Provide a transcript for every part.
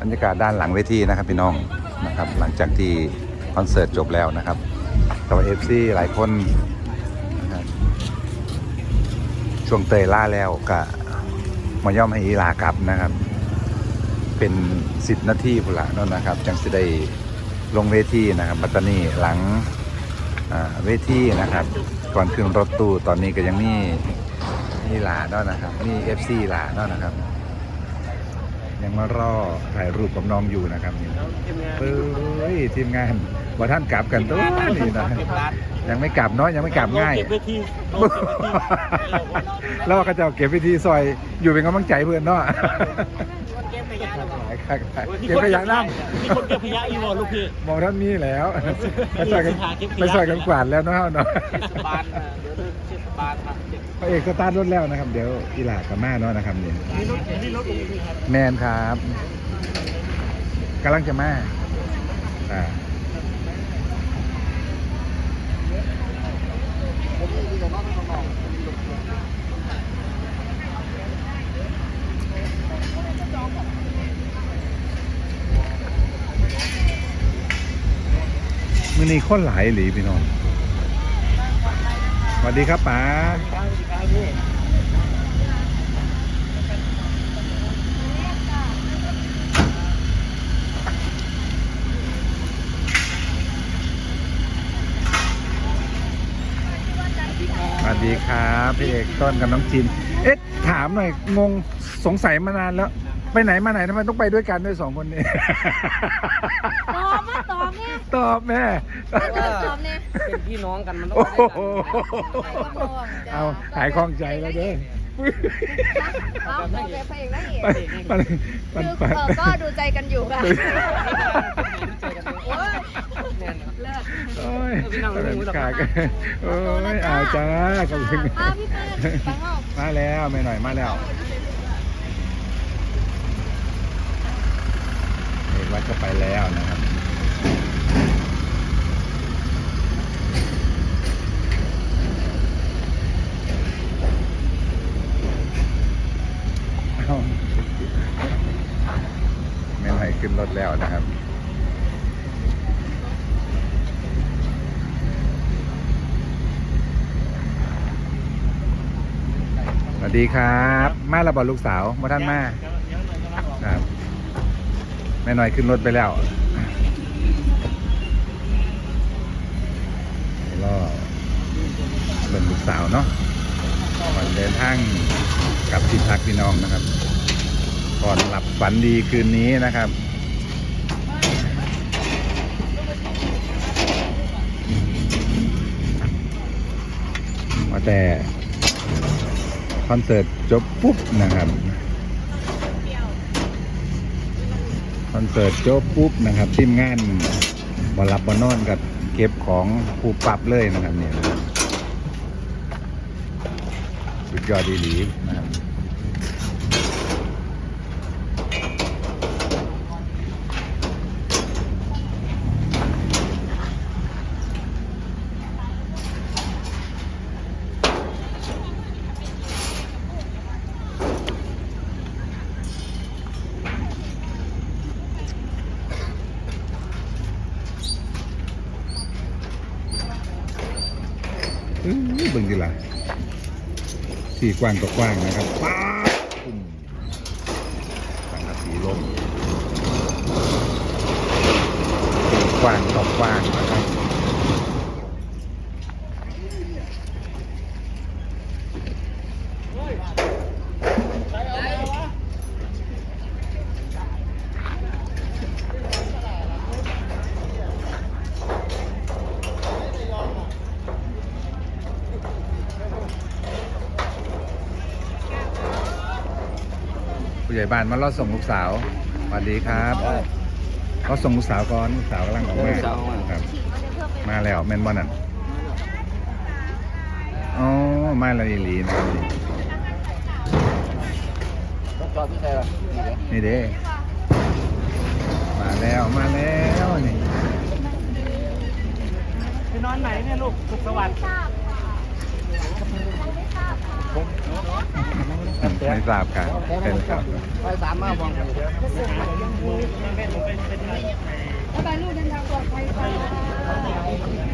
บรรยากาศด้านหลังเวทีนะครับพี่น้องนะครับหลังจากที่คอนเสิร์ตจบแล้วนะครับแต่ว่าเอฟซีหลายคนช่วงเตยล่าแล้วก็มาย่อมให้อีลากลับนะครับ เป็นสิบนาทีพุ่นละนั่นนะครับ จังสิได้ลงเวทีนะครับปัตตานีหลังเวทีนะครับ ก่อนขึ้นรถตู้ตอนนี้ก็ยังมีมีหลาเนาะนะครับมีเอฟซีหลาเนาะนะครับ ยังมารอถ่ายรูปกับน้องอยู่นะครับนี่เฮ้ยทีมงานบ่ท่านกลับกันตัวนี่นะยังไม่กลับเนาะยังไม่กลับง่ายเก็บเวทีแล้วก็จะเอาเก็บวิธีซอยอยู่เป็นกำลังใจเพื่อนเนาะเก็บขยะ เก็บขยะน้มีคนเก็บขยะอยู่บ่ลูกพี่ำมองท่านมีแล้วไปซอยกันไปซอยกันกวาดแล้วเนาะเนาะบานเดี๋ยวเดินเช็ดบานครับเก็บพระเอกสตาร์ทรถแล้วนะครับ เดี๋ยวอีหลากับมาเนาะนะครับนี่นี่รถนี่รถลูกพี่ครับแมนครับกำลังจะมาอ่ามื่ อนี้คนหลายหลีพี่น้องสวัสดีครับป๋าสวัสดีครับพี่เอกต้นกับน้องจิน เอ๊ะถามหน่อยงงสงสัยมานานแล้ว ไปไหนมาไหนทำไมต้องไปด้วยกันด้วยสองคนนี้ ตอบมาตอบเนี่ยตอบแม่ ตอบเนี่ยเป็นพี่น้องกันมันต้องโอ้ไปโหด้วยกันเอาหายคล่องใจแล้วเด้อเอาตอบแบบพระเอกนางเอกมันมันคือมันเออก็ดูใจกันอยู่ค่ะเจอกันโอ้ยแน่นเลิศโอ้ยพี่น้องรู้จักกากโอ้ยเอาจ้าขอบคุณมาพี่เปิ้ลฟังเอามาแล้วไม่หน่อยมาแล้ว เอก ว่าจะไปแล้วนะครับเอ้าแม่ไหน่อยขึ้นรถแล้วนะครับสวัสดีครับ มาและบอลูกสาวมาท่านมาครับ แม่น่อยขึ้นรถไปแล้วก็เป็นลูกสาวเนาะก่อนเดินทางกลับที่พักพี่น้องนะครับ ก่อนหลับฝันดีคืนนี้นะครับมาแต่คอนเสิร์ตจบปุ๊บนะครับ ค อนเสิร์ตจบปุ๊บนะครับทีมงานบอลับบอนอนกับเก็บของผูปรับเลยนะครับเนี่ยสุดยอดดีหลีนะครับ เบิ่งดีละที่กว้างก็กว้างนะครับป้าบปุ้มสังกะสีลมที่กว้างก็กว้างนะครับ ญ่บ้านมารอส่งลูกสาวสวัสดีครับก็ส่งลูกสาวก่อนลูกสาวกำลังออกมาครับ มาแล้วแม่นบอนั่นอ๋อมาแล้วอีหลีนะครับนี่จอดที่ไหนล่ะนี่เด้มาแล้วมาแล้วนี่ไปนอนไหนเนี่ยลูกสุขสวัสดิ์ทราบค่ะ ไม่ทราบกันเป็นครับไปสามมาบอกแล้วบายลูกเดินทางปลอดภัยค่ะ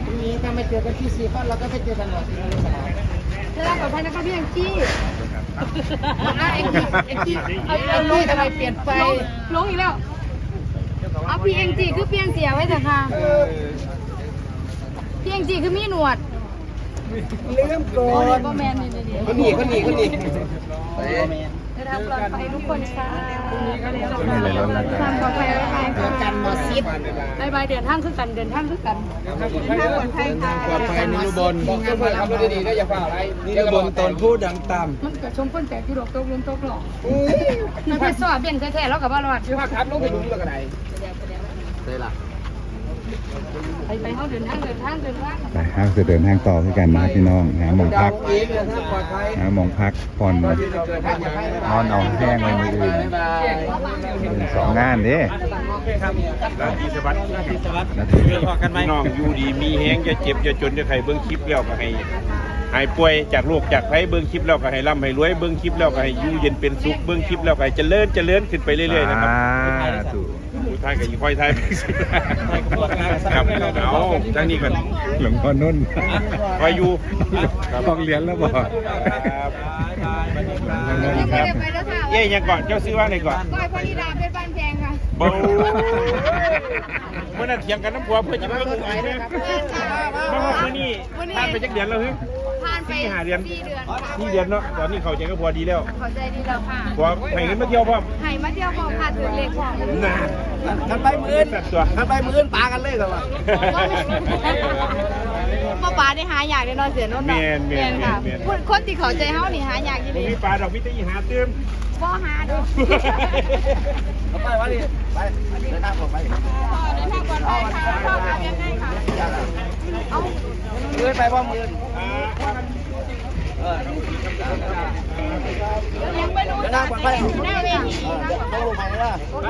พรุ่งนี้ถ้าไม่เจอกันที่ซีคอนเราก็ไปเจอกันหน่อยที่สนามเดินทางปลอดภัยนะคะพี่แองจี้อะเอ็งจี้เอ็งจี้เอ็งจี้ทำไมเปลี่ยนไปลงอีกแล้วเอาพี่แองจี้คือเปลี่ยนเสียไว้เถอะค่ะพี่แองจี้คือมีหนวด ลืมก่อโอ้ยนบ่แมนนี่นี่คนนี้คนนี้คนนี้เดินทางปลอดภัยทุกคนค่ะนี่เลยรถแล้วกัทางนปลอดภัยแล้วค่ะเจอกันมอซิดบายบายเดินทางคือกันเดินทางคือกันเดินทางปลอดภัยค่ะปลอดภัยนิรุบลบอกเพื่อนขับรถดีๆนะอย่าฝ่าอะไรนี่ระบนตอนพูดดังต่มันก็ชมคนแต่ที่ดอกตกลงตกหลอกมันไปสอบเบี่ยงแท้ๆแล้วกับว่ารอดที่ว่าขับรถไปดูแล้วก็ได้ได้ละ ไปไปเขาเดินทางเดินทางเดินทางไปห้างจะเดินทางต่อด้วยกันนะครับพี่น้องหาหมองพักำเองเลยถ้าปลอดภัยหาหมองพักผ่อนนอนเอาแห้งไว้มืออื่นเป็นสองงานเด้ราตรีสวัสดิ์นาทีพอกันไหมพี่น้องอยู่ดีมีแฮงจะเจ็บจะจนจะใครเบิ่งคลิปแล้วก็ให้หายป่วยจากโรคจากภัยเบิ่งคลิปแล้วก็ให้ร่ำให้รวยเบิ่งคลิปแล้วก็ให้อยู่เย็นเป็นสุขเบิ่งคลิปแล้วก็ให้เจริญเจริญขึ้นไปเรื่อยๆนะครับสาธุผู้ท้ายก็อีกค่อยท้ายไปสิครับเอาทั้งนี้ก่อนหลวงพ่อนุ่นคอยอยู่ครับต้องเรียนแล้วบอกครับยังไม่ได้ไปแล้วค่ะเย้ยังก่อนเจ้าซื้อว่าไหนก่อนก้อยพอดีดาเป็นบ้านแพงค่ะโบ้เมื่อนั้นเถียงกันน้ำผัวเพื่อจะเพิ่งไปนะมาว่ามื้อนี้ผ่านไปจักเดือนแล้วฮึผ่าน ไปสี่ห้าเดือน สี่เดือนค่ะนี่เดือนเนาะตอนนี้เขาใจก็พอดีแล้วขอใจดีแล้วค่ะพอให้เงินมาเที่ยวพร้อมให้มาเที่ยวของค่ะถึงเลขของนานท่านไปมืออื่นแบบตัวท่านไปมืออื่นปากันเลยเหรอวะพ่อป๋าได้หาอยากได้นอนเสียนนท์เมียนเมียนเมียค่ะนเมียนคนคนที่เขาใจเฮานี่หาอยากดีผมมีปลาดอกมิตรอีหาเติมบ่หาดูเอาไปวะนี่ไปเดินทางปลอดภัยเดินทางปลอดภัยค่ะพ่อพาเพียงไงค่ะเอามืออื่นไปว่ามือ อื่นเลี้ยงไปนู้นเดินทางปลอดภัยหน้าเวทีต้องลงไปนะโอเ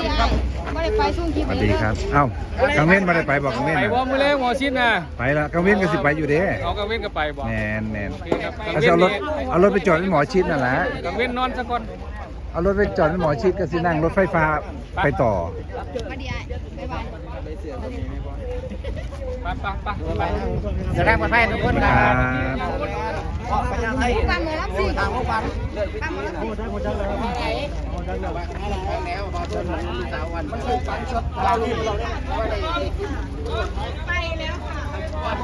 คค่ะไม่ได้ไปช่วงคลิปสวัสดีครับ เอ้ากังเว้นมาได้ไปบอกกังเว้นไปน่ะบ่มือเล่หมอชิดนะไปละกังเว้นก็สิไปอยู่เด้เอากระเว้นก็ไปบ่แมนแมนโอเอารถเอารถไปจอดที่หมอชิดนั่นแหละกระเว้นนอนซะก่อนเอารถไปจอดที่หมอชิดก็สินั่งรถไฟฟ้าไปต่อมาดีไอ้บ๊ายบาย ไปไปไปไปเดินทางปลอดภัยทุกคนคนะรับไปยังไงฟังเหมือนรับสิทางห้องฟังฟังเหมือนรับสิแล้วพอต้นสาววันมันคือฝันชดเราเราไปแล้วค่ะ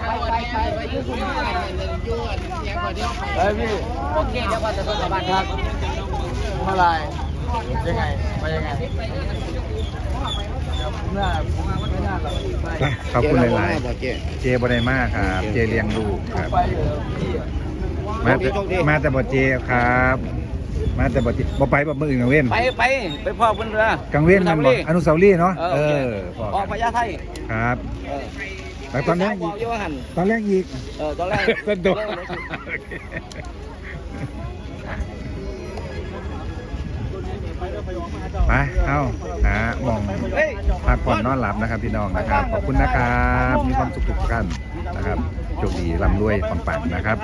ไปไปไปไปยืดคุณไปเลยยืดเสียงคนเดียวไปพี่โอเคเดี๋ยวว่าจะต้องกลับบ้านครับเท่าไรยังไงไปยังไง น่าไม่น่าหรอกไปขอบคุณหลายๆเจบไดมากครับ เจเลี้ยงลูกครับไปอยู่ที่มาแต่มาแต่บ่เจครับ มาแต่บ่เจบ่ไปบ่มืออื่นกังเว้นไปไปไปพ่อเพิ่นเรือกังเว้นมันบ่อนุสาวรีย์เนาะ เอเอออพอออกพญาไทยครับเออแล้วตอนแรกบอีอกกอยู่ว่าหันตอนแรกอีก เออตอนแรกสนุ ไปเอาหาหมองพักผ่อนนอนหลับนะครับพี่น้องนะครับ ขอบคุณนะครับ มีความสุขทุกท่านนะครับโชคดีร่ำรวยปังๆนะครับ